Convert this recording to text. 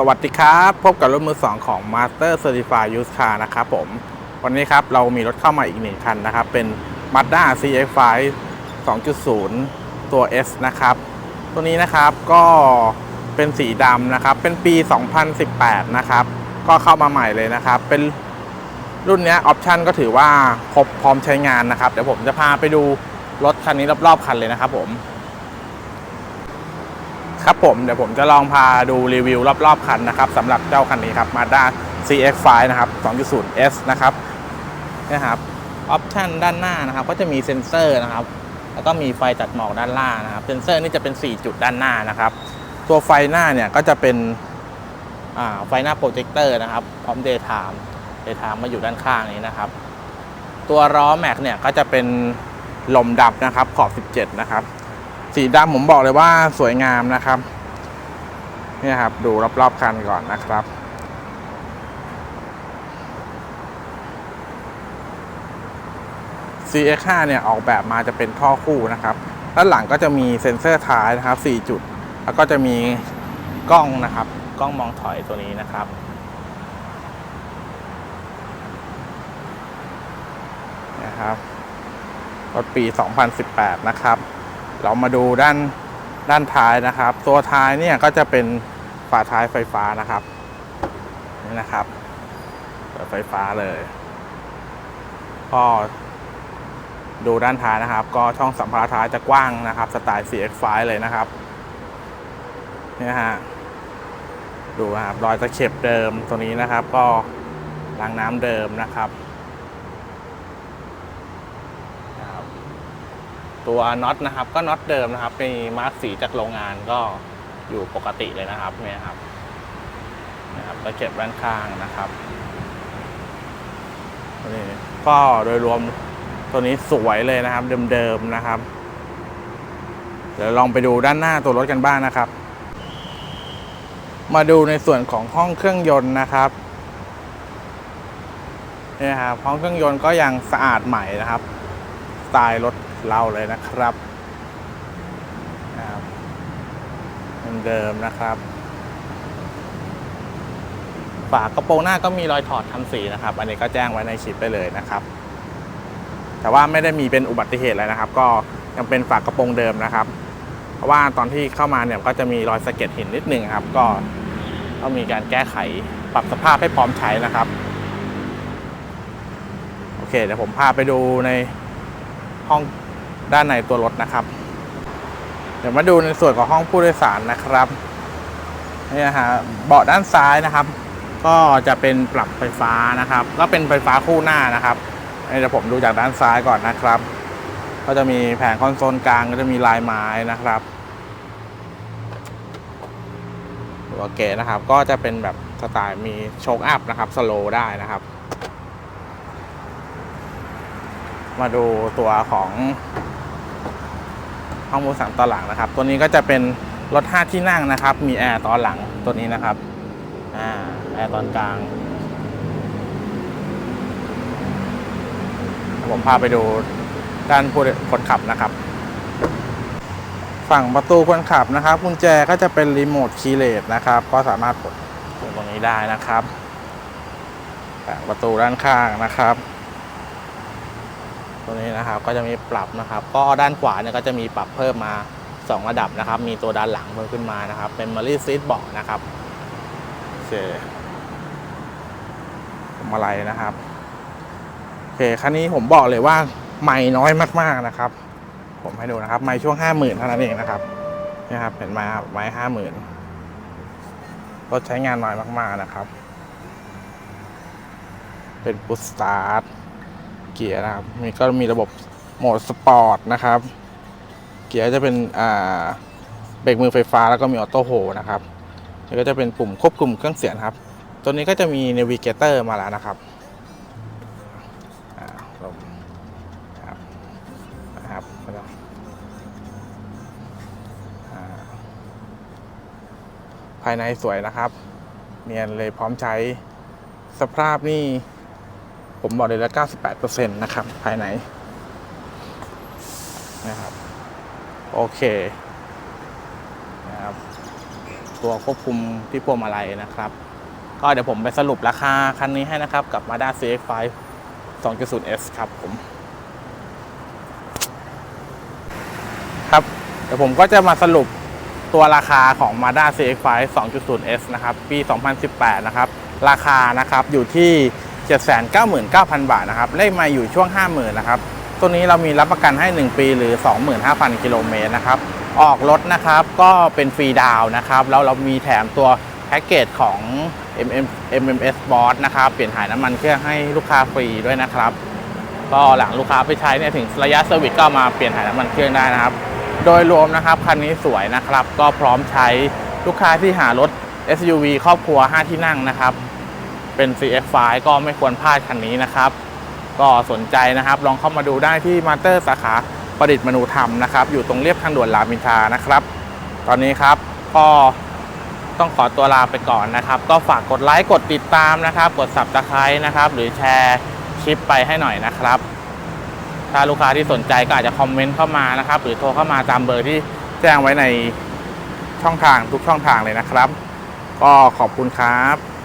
สวัสดีครับ พบกับรถมือ 2 ของ Master Certified Used Car นะครับผม วันนี้ครับ เรามีรถเข้ามาอีกหนึ่งคันนะครับ เป็น Mazda CX-5 2.0 ตัว S นะครับ ตัวนี้นะครับก็เป็นสีดำนะครับ เป็นปี 2018 นะครับ ก็เข้ามาใหม่เลยนะครับ เป็นรุ่นเนี้ยออปชันก็ถือว่าครบพร้อมใช้งานนะครับ เดี๋ยวผมจะพาไปดูรถคันนี้รอบๆคันเลยนะครับผม ครับผมเดี๋ยวผมจะลองพาดูรีวิวรอบๆคันนะครับสำหรับเจ้าคันนี้ครับ Mazda CX-5 นะครับ 2.0S นะครับนะครับออปชันด้านหน้านะครับ ก็จะมีเซ็นเซอร์นะครับ แล้วก็มีไฟตัดหมอกด้านล่างนะครับ เซ็นเซอร์นี่จะเป็น 4 จุดด้านหน้านะครับ ตัวไฟหน้าเนี่ยก็จะเป็นไฟหน้าโปรเจคเตอร์นะครับ พร้อม daytime daytime มาอยู่ด้านข้างนี้นะครับ ตัวล้อแม็กเนี่ยก็จะเป็นลมดับนะครับขอบ 17 นะครับ สีดำผมบอกเลยว่าสวยงามนะครับนี่ครับ ดูรอบๆคันก่อนนะครับ CX5 เนี่ยออกแบบมาจะเป็นท่อคู่นะครับ ด้านหลังก็จะมีเซ็นเซอร์ท้ายนะครับ 4 จุด แล้วก็จะมีกล้องนะครับ กล้องมองถอยตัวนี้นะครับ นะครับ รถปี 2018 นะครับ เรามาดูด้านด้านท้ายนะครับ ตัวท้ายเนี่ยก็จะเป็นฝาท้ายไฟฟ้านะครับนี่นะครับเปิดไฟฟ้าเลยก็ดูด้านท้ายนะครับ ก็ช่องสัมภาระท้ายจะกว้างนะครับ สไตล์ CX5 เลยนะครับนี่ฮะดูนะครับรอยตะเข็บเดิมตัวนี้นะครับ ก็ล้างน้ำเดิมนะครับ ตัวน็อตนะครับ ก็น็อตเดิมนะครับมีมาร์กสีจากโรงงานก็อยู่ปกติเลยนะครับเนี่ยครับนะครับตะเข็บด้านข้างนะครับนี้ก็โดยรวมตัวนี้สวยเลยนะครับ เดิมๆนะครับ เดี๋ยวลองไปดูด้านหน้าตัวรถกันบ้างนะครับ มาดูในส่วนของห้องเครื่องยนต์นะครับนี่ครับห้องเครื่องยนต์ก็ยังสะอาดใหม่นะครับสไตล์รถ เราเลยนะครับนะครับเดิมนะครับ ฝากระโปรงหน้าก็มีรอยถอดทำสีนะครับ อันนี้ก็แจ้งไว้ในคลิปไปเลยนะครับ แต่ว่าไม่ได้มีเป็นอุบัติเหตุอะไรนะครับ ก็ยังเป็นฝากระโปรงเดิมนะครับ เพราะว่าตอนที่เข้ามาเนี่ยก็จะมีรอยสะเก็ดหินนิดนึงครับ ก็ต้องมีการแก้ไขปรับสภาพให้พร้อมใช้นะครับโอเคเดี๋ยวผมพาไปดูในห้อง ด้านในตัวรถนะครับ เดี๋ยวมาดูในส่วนของห้องผู้โดยสารนะครับนี่นะฮะเบาะด้านซ้ายนะครับ ก็จะเป็นปรับไฟฟ้านะครับ ก็เป็นไฟฟ้าคู่หน้านะครับเดี๋ยวผมดูจากด้านซ้ายก่อนนะครับ ก็จะมีแผงคอนโซลกลางก็จะมีลายไม้นะครับตัวเก๋นะครับ ก็จะเป็นแบบสไตล์มีโชคอัพนะครับสโลได้นะครับ มาดูตัวของ ห้องผู้โดยสารตอนหลังนะครับ ตัวนี้ก็จะเป็นรถ 5 ที่นั่งนะครับ มีแอร์ตอนหลังตัวนี้นะครับอ่าแอร์ตอนกลาง ผมพาไปดูด้านผู้คนขับนะครับ ฝั่งประตูคนขับนะครับกุญแจก็จะเป็นรีโมทคีย์เลสนะครับ ก็สามารถกดตรงนี้ได้นะครับ ประตูด้านข้างนะครับ ตัวนี้นะครับก็จะมีปรับนะครับ ก็ด้านขวาเนี่ยก็จะมีปรับเพิ่มมา 2 ระดับนะครับ มีตัวด้านหลังเพิ่มขึ้นมานะครับ เป็นมารีซีทเบาะนะครับโอเคมอะไรนะครับโอเคคันนี้ผมบอกเลยว่าไม่น้อยมากๆนะครับ ผมให้ดูนะครับ ไม่ช่วงห้าหมื่นเท่านั้นเองนะครับนี่ครับเห็นไหมครับไม้ห้าหมื่นรถใช้งานน้อยมากๆนะครับ เป็นพุสตาร์ท เกียร์นะครับมีก็มีระบบโหมดสปอร์ตนะครับ เกียร์จะเป็นอ่าเบรกมือไฟฟ้าแล้วก็มีออโต้โฮนะครับนี่ก็จะเป็นปุ่มควบคุมเครื่องเสียงครับ ตัวนี้ก็จะมีเนวิเกเตอร์มาแล้วนะครับครับภายในสวยนะครับ เนียนเลยพร้อมใช้สภาพนี่ ผมบอกเลยล้ว98%นะครับ ภายในนะครับ โอเคนะครับ ตัวควบคุมที่พวงมาลัยนะครับ ก็เดี๋ยวผมไปสรุปราคาคันนี้ให้นะครับ กับ Mazda CX-5 2.0S ครับผม ครับ เดี๋ยวผมก็จะมาสรุปตัวราคาของ Mazda CX-5 2.0S นะครับ ปี 2018 นะครับ ราคานะครับอยู่ที่ 799,000 บาทนะครับเลขมาอยู่ช่วง 50,000นะครับตัวนี้เรามีรับประกันให้ 1 ปีหรือ 25,000 กิโลเมตรนะครับออกรถนะครับก็เป็นฟรีดาวนะครับแล้วเรามีแถมตัวแพ็กเกจของ MM MMS Boss นะครับเปลี่ยนถ่ายน้ำมันเครื่องให้ลูกค้าฟรีด้วยนะครับ ก็หลังลูกค้าไปใช้เนี่ยถึงระยะเซอร์วิสก็มาเปลี่ยนถ่ายน้ำมันเครื่องได้นะครับ โดยรวมนะครับคันนี้สวยนะครับ ก็พร้อมใช้ลูกค้าที่หารถ SUV ครอบครัว 5 ที่นั่งนะครับ เป็น CX5 ก็ไม่ควรพลาดคันนี้นะครับ ก็สนใจนะครับ ลองเข้ามาดูได้ที่มาเตอร์สาขาประดิษฐ์มนูธรรมนะครับ อยู่ตรงเรียบทางด่วนรามอินทรานะครับ ตอนนี้ครับก็ต้องขอตัวลาไปก่อนนะครับ ก็ฝากกดไลค์กดติดตามนะครับ กด subscribe นะครับ หรือแชร์คลิปไปให้หน่อยนะครับ ถ้าลูกค้าที่สนใจก็อาจจะคอมเมนต์เข้ามานะครับ หรือโทรเข้ามาตามเบอร์ที่แจ้งไว้ในช่องทางทุกช่องทางเลยนะครับ ก็ขอบคุณครับ